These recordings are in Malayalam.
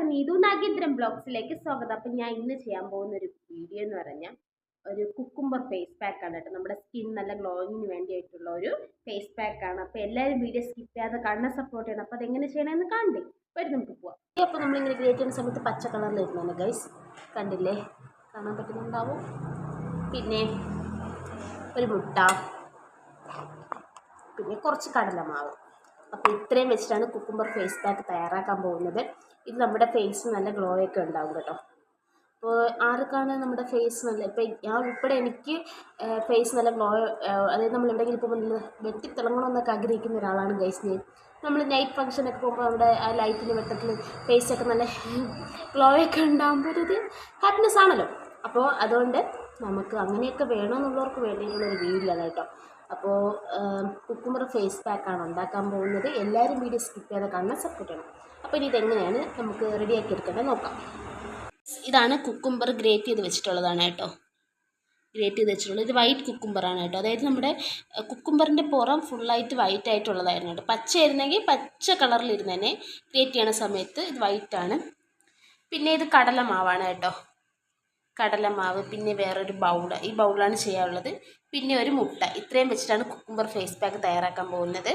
എല്ലാവർക്കും നീതു നാഗേന്ദ്രൻ ബ്ലോഗ്സിലേക്ക് സ്വാഗതം. അപ്പം ഞാൻ ഇന്ന് ചെയ്യാൻ പോകുന്ന ഒരു വീഡിയോ എന്ന് പറഞ്ഞാൽ ഒരു കുക്കുംബർ ഫേസ് പാക്ക് ആണ് കേട്ടോ. നമ്മുടെ സ്കിൻ നല്ല ഗ്ലോയിങ്ങിന് വേണ്ടിയിട്ടുള്ള ഒരു ഫേസ് പാക്ക് ആണ്. അപ്പോൾ എല്ലാവരും വീഡിയോ സ്കിപ്പ് ചെയ്യാതെ കണ്ണ സപ്പോർട്ട് ചെയ്യണം. അപ്പോൾ അതെങ്ങനെ ചെയ്യണമെന്ന് കണ്ടേ വരും നമുക്ക് പോവാം. അപ്പോൾ നമ്മളിങ്ങനെ ഗ്രേറ്റ് ചെയ്യുന്ന സമയത്ത് പച്ച കളറിൽ വരുന്നതാണ് ഗൈസ് കണ്ടില്ലേ? കാണാൻ പറ്റുന്നുണ്ടാവും? പിന്നെ ഒരു മുട്ട. പിന്നെ കുറച്ച് കടലമാവ്. അപ്പോൾ ഇത്രയും വെച്ചിട്ടാണ് കുക്കുംബർ ഫേസ് പാക്ക് തയ്യാറാക്കാൻ പോകുന്നത്. ഇത് നമ്മുടെ ഫേസ് നല്ല ഗ്ലോ ഒക്കെ ഉണ്ടാവും കേട്ടോ. അപ്പോൾ ആർക്കാണ് നമ്മുടെ ഫേസ് നല്ല ഇപ്പം ഞാൻ ഉൾപ്പെടെ എനിക്ക് ഫേസ് നല്ല ഗ്ലോ അതായത് നമ്മൾ എവിടെയെങ്കിലും ഇപ്പോൾ നല്ല വെട്ടിത്തിളങ്ങണമെന്നൊക്കെ ആഗ്രഹിക്കുന്ന ഒരാളാണ് ഗൈസ് ഞാൻ. നമ്മൾ നൈറ്റ് ഫംഗ്ഷനൊക്കെ പോകുമ്പോൾ നമ്മുടെ ആ ലൈറ്റിന്റെ വെട്ടത്തിൽ ഫേസൊക്കെ നല്ല ഗ്ലോ ഒക്കെ ഉണ്ടാകുമ്പോൾ ഒരു ഹാപ്പിനെസ് ആണല്ലോ. അപ്പോൾ അതുകൊണ്ട് നമുക്ക് അങ്ങനെയൊക്കെ വേണമെന്നുള്ളവർക്ക് വേണ്ടിയിട്ടുള്ളൊരു വീഡിയോ ആണ് കേട്ടോ. അപ്പോൾ കുക്കുമ്പർ ഫേസ് പാക്കാണ് ഉണ്ടാക്കാൻ പോകുന്നത്. എല്ലാവരും വീഡിയോ സ്കിപ്പ് ചെയ്യാതെ കാണാൻ സപ്പോർട്ട് ചെയ്യണം അപ്പോൾ ഇനി ഇതെങ്ങനെയാണ് നമുക്ക് റെഡിയാക്കി എടുക്കേണ്ടത് നോക്കാം. ഇതാണ് കുക്കുംബർ ഗ്രേറ്റ് ചെയ്ത് വെച്ചിട്ടുള്ളതാണ് കേട്ടോ. ഗ്രേറ്റ് ചെയ്ത് വെച്ചിട്ടുള്ളത്. ഇത് വൈറ്റ് കുക്കുംബറാണ് കേട്ടോ. അതായത് നമ്മുടെ കുക്കുംബറിന്റെ പുറം ഫുള്ളായിട്ട് വൈറ്റ് ആയിട്ടുള്ളതായിരുന്നു കേട്ടോ. പച്ച ആയിരുന്നെങ്കിൽ പച്ച കളറിലിരുന്നേനെ ഗ്രേറ്റ് ചെയ്യണ സമയത്ത് ഇത് വൈറ്റാണ് പിന്നെ ഇത് കടലമാവാണ് കേട്ടോ. കടലമാവ് പിന്നെ വേറൊരു ബൗൾ ഈ ബൗളാണ് ചെയ്യാനുള്ളത്. പിന്നെ ഒരു മുട്ട. ഇത്രയും വെച്ചിട്ടാണ് കുക്കുംബർ ഫേസ് പാക്ക് തയ്യാറാക്കാൻ പോകുന്നത്.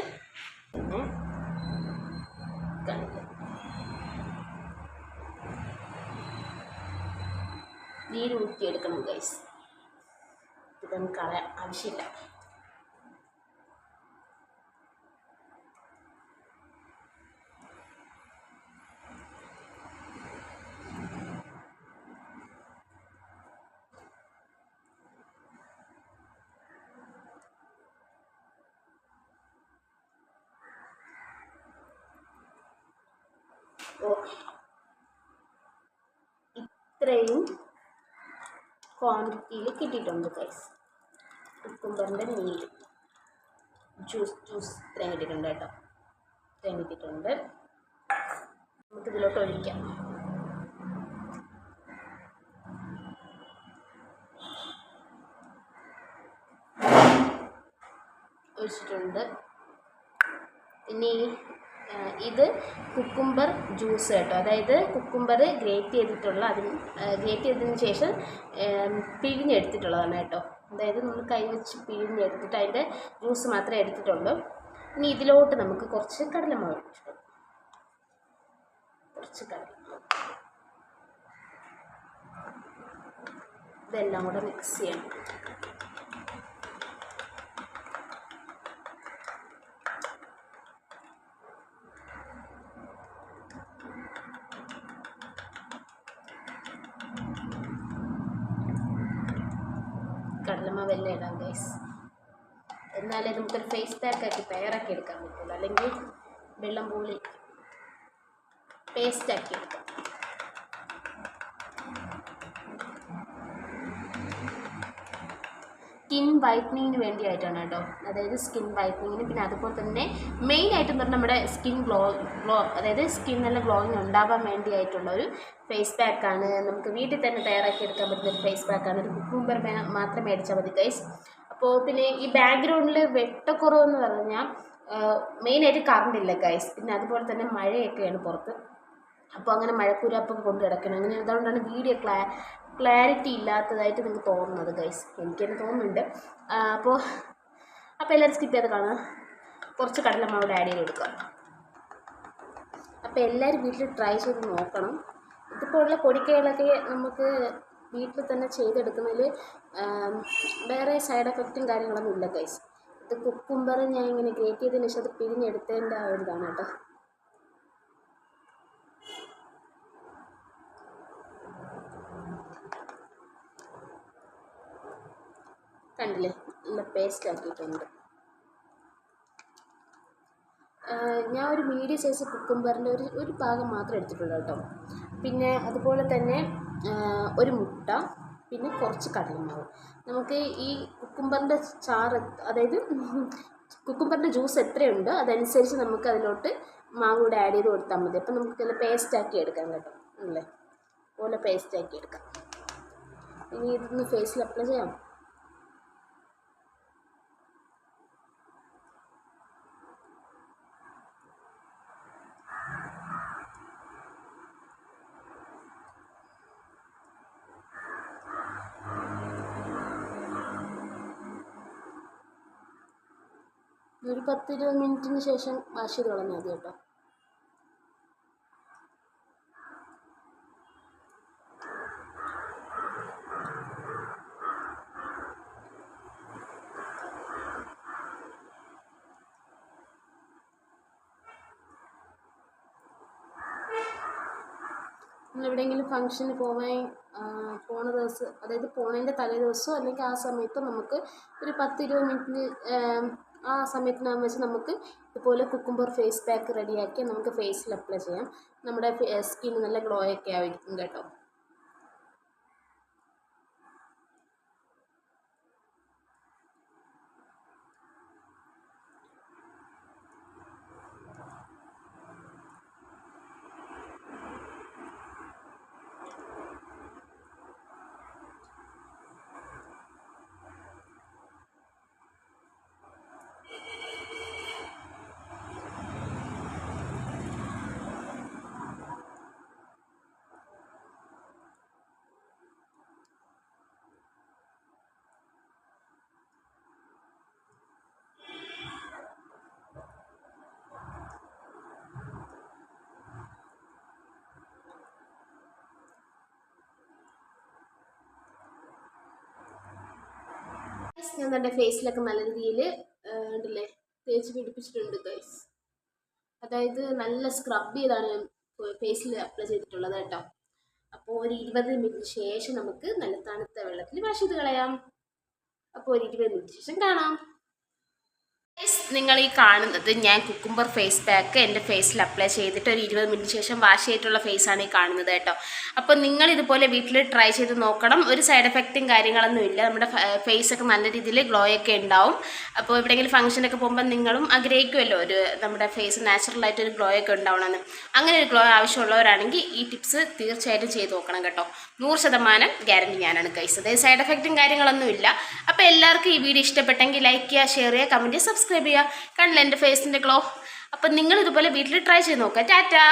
നീര് ഊറ്റിയെടുക്കണം ഗൈസ് ഇതൊന്നും കളയാൻ ആവശ്യമില്ല. ഇത്രയും ക്വാണ്ടിറ്റിയിൽ കിട്ടിയിട്ടുണ്ട് ഗൈസ് കുക്കുംബറിന്റെ നീര് ജ്യൂസ് ജ്യൂസ് ഇത്രയും കിട്ടിയിട്ടുണ്ട് കേട്ടോ. ഇത്രയും കിട്ടിയിട്ടുണ്ട്. നമുക്കിതിലോട്ട് ഒഴിക്കാം. ഒഴിച്ചിട്ടുണ്ട്. ഇനി ഇത് കുക്കുംബർ ജ്യൂസ് കേട്ടോ. അതായത് കുക്കുംബർ ഗ്രേറ്റ് ചെയ്തിട്ടുള്ള അതിന് ഗ്രേറ്റ് ചെയ്തതിന് ശേഷം പിഴിഞ്ഞെടുത്തിട്ടുള്ളതാണ് കേട്ടോ. അതായത് നമ്മൾ കൈ വെച്ച് പിഴിഞ്ഞെടുത്തിട്ട് അതിന്റെ ജ്യൂസ് മാത്രമേ എടുത്തിട്ടുള്ളൂ. ഇനി ഇതിലോട്ട് നമുക്ക് കുറച്ച് കടലമാവ് കുറച്ച് കടലമാവ്. ഇതെല്ലാം കൂടെ മിക്സ് ചെയ്യണം. കടലമാവ് എല്ലാം ഇടാം ഗൈസ് എന്നാലേ നമുക്കൊരു ഫേസ് പാക്ക് ആക്കി തയ്യാറാക്കി എടുക്കാൻ പറ്റുള്ളൂ. അല്ലെങ്കിൽ വെള്ളം പൂളി പേസ്റ്റ് ആക്കി എടുക്കാം. സ്കിൻ വൈറ്റനിങ്ങിന് വേണ്ടിയായിട്ടാണ് കേട്ടോ. അതായത് സ്കിൻ വൈറ്റനിങ്ങിന് പിന്നെ അതുപോലെ തന്നെ മെയിൻ ആയിട്ടെന്ന് പറഞ്ഞാൽ നമ്മുടെ സ്കിൻ ഗ്ലോ ഗ്ലോ അതായത് സ്കിൻ നല്ല ഗ്ലോയിങ് ഉണ്ടാവാൻ വേണ്ടിയായിട്ടുള്ള ഒരു ഫേസ് പാക്കാണ് നമുക്ക് വീട്ടിൽ തന്നെ തയ്യാറാക്കി എടുക്കാൻ പറ്റുന്ന ഒരു ഫേസ് പാക്കാണ് ഒരു കുക്കുംബർ മാത്രം മേടിച്ചാൽ മതി ഗൈസ് അപ്പോൾ പിന്നെ ഈ ബാക്ക്ഗ്രൗണ്ടിൽ വെട്ടക്കുറവെന്ന് പറഞ്ഞാൽ മെയിനായിട്ട് കറണ്ട് ഇല്ല ഗൈസ് പിന്നെ അതുപോലെ തന്നെ മഴയൊക്കെയാണ് പുറത്ത്. അപ്പോൾ അങ്ങനെ മഴക്കൂരപ്പൊക്കെ കൊണ്ട് കിടക്കണം. അങ്ങനെ അതുകൊണ്ടാണ് വീഡിയോ ക്ലാ ക്ലാരിറ്റി ഇല്ലാത്തതായിട്ട് നിങ്ങൾക്ക് തോന്നുന്നത് ഗൈസ് എനിക്ക് തന്നെ തോന്നുന്നുണ്ട് അപ്പോൾ അപ്പോൾ എല്ലാവരും സ്കിപ്പ് ചെയ്ത് കാണാം കുറച്ച് കടലമാവ് ആഡ് ചെയ്ത് കൊടുക്കുക. അപ്പോൾ എല്ലാവരും വീട്ടിൽ ട്രൈ ചെയ്ത് നോക്കണം. ഇതിപ്പോൾ ഉള്ള പൊടിക്കൈകളൊക്കെ നമുക്ക് വീട്ടിൽ തന്നെ ചെയ്തെടുക്കുന്നതിൽ വേറെ സൈഡ് എഫക്റ്റും കാര്യങ്ങളൊന്നും ഇല്ല ഗൈസ് ഇത് കുക്കുംബർ ഞാൻ ഇങ്ങനെ ഗ്രേറ്റ് ചെയ്തതിന് ശേഷം അത് പിഴിഞ്ഞെടുത്തതിന്റെ ആ ഒരു ഇതാണ് കേട്ടോ. കണ്ടില്ലേ? നല്ല പേസ്റ്റ് ആക്കിയിട്ടുണ്ട്. ഞാൻ ഒരു മീഡിയം സൈസ് കുക്കുംബറിന്റെ ഒരു ഒരു ഭാഗം മാത്രം എടുത്തിട്ടുള്ളൂ കേട്ടോ. പിന്നെ അതുപോലെ തന്നെ ഒരു മുട്ട പിന്നെ കുറച്ച് കടലമാവ്. നമുക്ക് ഈ കുക്കുംബറിന്റെ ചാറ് അതായത് കുക്കുംബറിന്റെ ജ്യൂസ് എത്രയുണ്ട് അതനുസരിച്ച് നമുക്ക് അതിലോട്ട് മാവ് കൂടെ ആഡ് ചെയ്ത് കൊടുത്താൽ മതി. അപ്പം നമുക്ക് നല്ല പേസ്റ്റ് ആക്കി എടുക്കാം കേട്ടോ അല്ലേ? പോലെ പേസ്റ്റ് ആക്കി എടുക്കാം. ഇനി ഇതൊന്ന് ഫേസിൽ അപ്ലൈ ചെയ്യാം. ഒരു പത്തിരുപത് മിനിറ്റിന് ശേഷം വാഷ് ചെയ്ത് കളഞ്ഞാൽ മതി കേട്ടോ. എവിടെയെങ്കിലും ഫംഗ്ഷന് പോവാൻ പോണ ദിവസം അതായത് പോണതിന്റെ തലേ ദിവസമോ അല്ലെങ്കിൽ ആ സമയത്തോ നമുക്ക് ഒരു പത്ത് ഇരുപത് മിനിറ്റിന് ആ സമയത്തിനാകുമ്പോൾ വെച്ച് നമുക്ക് ഇതുപോലെ കുക്കുംബർ ഫേസ് പാക്ക് റെഡിയാക്കി നമുക്ക് ഫേസിൽ അപ്ലൈ ചെയ്യാം. നമ്മുടെ സ്കിൻ നല്ല ഗ്ലോ ഒക്കെ ആയിരിക്കും കേട്ടോ. ഞാൻ എന്റെ ഫേസിലൊക്കെ നല്ല രീതിയിൽ ഉണ്ടല്ലേ തേച്ച് പിടിപ്പിച്ചിട്ടുണ്ട് ഗൈസ് അതായത് നല്ല സ്ക്രബ് ചെയ്താണ് ഞാൻ ഫേസിൽ അപ്ലൈ ചെയ്തിട്ടുള്ളത് കേട്ടോ. അപ്പോൾ ഒരു ഇരുപത് മിനിറ്റ് ശേഷം നമുക്ക് നല്ല തണുത്ത വെള്ളത്തിൽ വാഷ് ചെയ്ത് കളയാം. അപ്പോൾ ഒരു ഇരുപത് മിനിറ്റ് ശേഷം കാണാം. നിങ്ങൾ ഈ കാണുന്നത് ഞാൻ കുക്കുംബർ ഫേസ് പാക്ക് എന്റെ ഫേസിൽ അപ്ലൈ ചെയ്തിട്ട് ഒരു ഇരുപത് മിനിറ്റ് ശേഷം വാഷ് ചെയ്തിട്ടുള്ള ഫേസാണ് ഈ കാണുന്നത് കേട്ടോ. അപ്പോൾ നിങ്ങൾ ഇതുപോലെ വീട്ടിൽ ട്രൈ ചെയ്ത് നോക്കണം. ഒരു സൈഡ് എഫക്റ്റും കാര്യങ്ങളൊന്നും ഇല്ല. നമ്മുടെ ഫേസ് ഒക്കെ നല്ല രീതിയിൽ ഗ്ലോ ഒക്കെ ഉണ്ടാവും. അപ്പോൾ എവിടെയെങ്കിലും ഫംഗ്ഷനൊക്കെ പോകുമ്പോൾ നിങ്ങളും ആഗ്രഹിക്കുമല്ലോ ഒരു നമ്മുടെ ഫേസ് നാച്ചുറലായിട്ട് ഒരു ഗ്ലോ ഒക്കെ ഉണ്ടാവണമെന്ന്. അങ്ങനെ ഒരു ഗ്ലോ ആവശ്യമുള്ളവരാണെങ്കിൽ ഈ ടിപ്സ് തീർച്ചയായിട്ടും ചെയ്ത് നോക്കണം കേട്ടോ. നൂറ് ശതമാനം ഗ്യാരണ്ടി ഞാനാണ് അതായത് സൈഡ് എഫക്റ്റും കാര്യങ്ങളൊന്നും ഇല്ല. അപ്പോൾ എല്ലാവർക്കും ഈ വീഡിയോ ഇഷ്ടപ്പെട്ടെങ്കിൽ ലൈക്ക് ചെയ്യുക ഷെയർ ചെയ്യുക കമന്റ് ചെയ്യുക സബ്സ്ക്രൈബ് ചെയ്യുക. കണ്ടില്ല എന്റെ ഫേസിന്റെ ഗ്ലോ അപ്പം നിങ്ങൾ ഇതുപോലെ വീട്ടിൽ ട്രൈ ചെയ്ത് നോക്കുക ടാറ്റാ!